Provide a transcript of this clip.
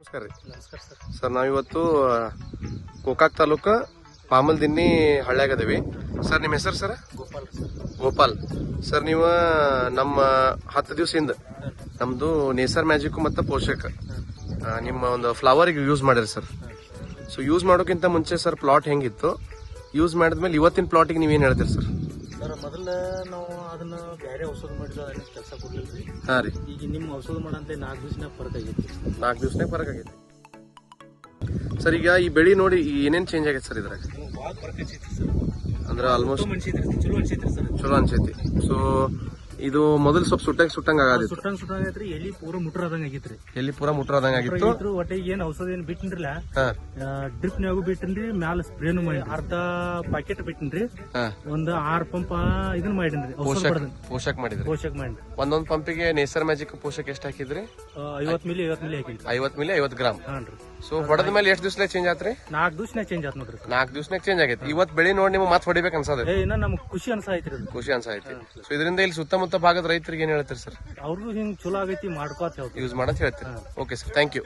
ನಮಸ್ಕಾರ ರೀ. ನಮಸ್ಕಾರ ಸರ್. ಸರ್ ನಾವಿವತ್ತು ಗೋಕಾಕ್ ತಾಲೂಕು ಪಾಮಲ್ದಿನ್ನಿ ಹಳ್ಳ್ಯಾಗದೇವಿ ಸರ್ ನಿಮ್ಮ ಹೆಸರು sir? Gopal sir. Gopal. Sir ನೀವು ನಮ್ಮ ಹತ್ತು ದಿವಸದಿಂದ ನಮ್ಮದು ನೇಸರ್ ಮ್ಯಾಜಿಕ್ ಮತ್ತು ಪೋಷಕ. ನಿಮ್ಮ ಒಂದು ಫ್ಲವರಿಗೆ ಯೂಸ್ ಮಾಡಿರಿ ಸರ್. ಸೊ ಯೂಸ್ ಮಾಡೋಕ್ಕಿಂತ ಮುಂಚೆ ಸರ್ ಪ್ಲಾಟ್ ಹೆಂಗಿತ್ತು? ಯೂಸ್ ಮಾಡಿದ್ಮೇಲೆ ಇವತ್ತಿನ ಪ್ಲಾಟಿಗೆ ನೀವೇನು ಹೇಳ್ತೀರಿ ಸರ್? ಸರ್ ಮೊದಲ ನಾವು ಅದನ್ನ ಬೇರೆ ಔಷಧ ಮಾಡಿದ್ರೆ ಅದನ್ನ ಕೆಲಸ ಕೊಡ್ಲಿಲ್ಲ ಹಾಂ ರೀ. ಈಗ ನಿಮ್ಮ ಔಷಧ ಮಾಡಂತ ನಾಲ್ಕು ದಿವಸನಾಗ ಫರಕ್ ಆಗೈತಿ. ನಾಲ್ಕು ದಿವಸನಾಗ ಫರಕ್ ಆಗೈತಿ. ಸರ್ ಈಗ ಈ ಬೆಳಿ ನೋಡಿ ಏನೇನು ಚೇಂಜ್ ಆಗೈತೆ ಸರ್ ಇದ್ರಾಗ? ಭಾಳ ಫರಕ್ ಹಚ್ಚೈತಿ ಸರ್. ಅಂದ್ರೆ ಆಲ್ಮೋಸ್ಟ್ ಮನ್ಸಿದ್ರಿ ಚಲೋ ಅನ್ಸೈತ್ರಿ ಸರ್. ಚಲೋ ಅನ್ಸೈತಿ. ಸೊ ಇದು ಮೊದಲು ಸ್ವಲ್ಪ ಸುಟ್ಟಂಗ್ ಸುಟ್ಟಂಗ್ ಆಗದಿತ್ತು. ಸುಟ್ಟಂಗ್ ಸುಟ್ಟಂಗ್ ಐತ್ರಿ ಎಲ್ಲಿ ಪೂರ ಮುಟ್ರದಂಗ ಆಗೈತ್ರಿ. ಎಲ್ಲಿ ಪೂರ ಮುಟ್ರದಂಗ ಆಗಿತ್ತು? ಇದ್ರು ಒಟ್ಟಿಗೆ ಏನ್ ಔಷಧ ಏನ್ ಬಿಟ್ಟಿನ್ರಿಲ್ಲ ಹಾ. ಡ್ರಿಪ್ ನಾಗು ಬಿಟ್ಟಿನ್ರಿ ಮ್ಯಾಲ ಸ್ಪ್ರೇನು ಮಾಡಿ ಅರ್ಧ ಪ್ಯಾಕೆಟ್ ಬಿಟ್ಟಿನ್ರಿ ಹಾ. ಒಂದ್ ಆರ್ ಪಂಪ್ ಇದನ್ನ ಮಾಡಿನ್ರಿ ಪೋಷಕ ಪೋಷಕ್ ಮಾಡಿದ್ರಿ. ಪೋಷಕ್ ಮಾಡಿ ಒಂದೊಂದ್ ಪಂಪಿಗೆ ನೇಸರ್ ಮ್ಯಾಜಿಕ್ ಪೋಷಕ್ ಎಷ್ಟು ಹಾಕಿದ್ರಿ? ಐವತ್ ಮಿಲಿ ಐವತ್ ಮಿಲಿ ಹಾಕಿದ್ರಿ ಐವತ್ ಮಿಲಿ ಐವತ್ ಗ್ರಾಮ್. ಹಾನ್ರಿ. ಸೊ ಹೊಡೆದ ಮೇಲೆ ಎಷ್ಟು ದಿವಸ ಚೇಂಜ್ ಆತ್ರಿ? ನಾಲ್ಕು ದಿವಸ ಚೇಂಜ್ ಆತ್ ನೋಡ್ರಿ ನಾಲ್ಕು ದಿವಸನಾಗ ಚೇಂಜ್ ಆಗೈತಿ. ಇವತ್ತು ಬೆಳಿ ನೋಡಿ ನಿಮ್ಗೆ ಮತ್ತೆ ಹೊಡಿಬೇಕು ಅನ್ಸದ. ಏ ಇನ್ನ ನಮ್ಗ್ ಖುಷಿ ಅನ್ಸಾಯ್ತಿ ಅದು. ಖುಷಿ ಅನ್ಸೈತಿ ಸೊ ಇದರಿಂದ ಇಲ್ಲಿ ಸುತ್ತಮುತ್ತ ಭಾಗದ ರೈತರಿಗೆ ಏನ್ ಹೇಳ್ತೀರಿ ಸರ್? ಅವ್ರಿಗೂ ಹಿಂಗ್ ಚಲೋ ಆಗೈತಿ ಮಾಡ್ಕೋತ ಹೇಳ್ತೀವಿ. ಯೂಸ್ ಮಾಡತ್ ಹೇಳ್ತೀರಿ. Okay sir thank you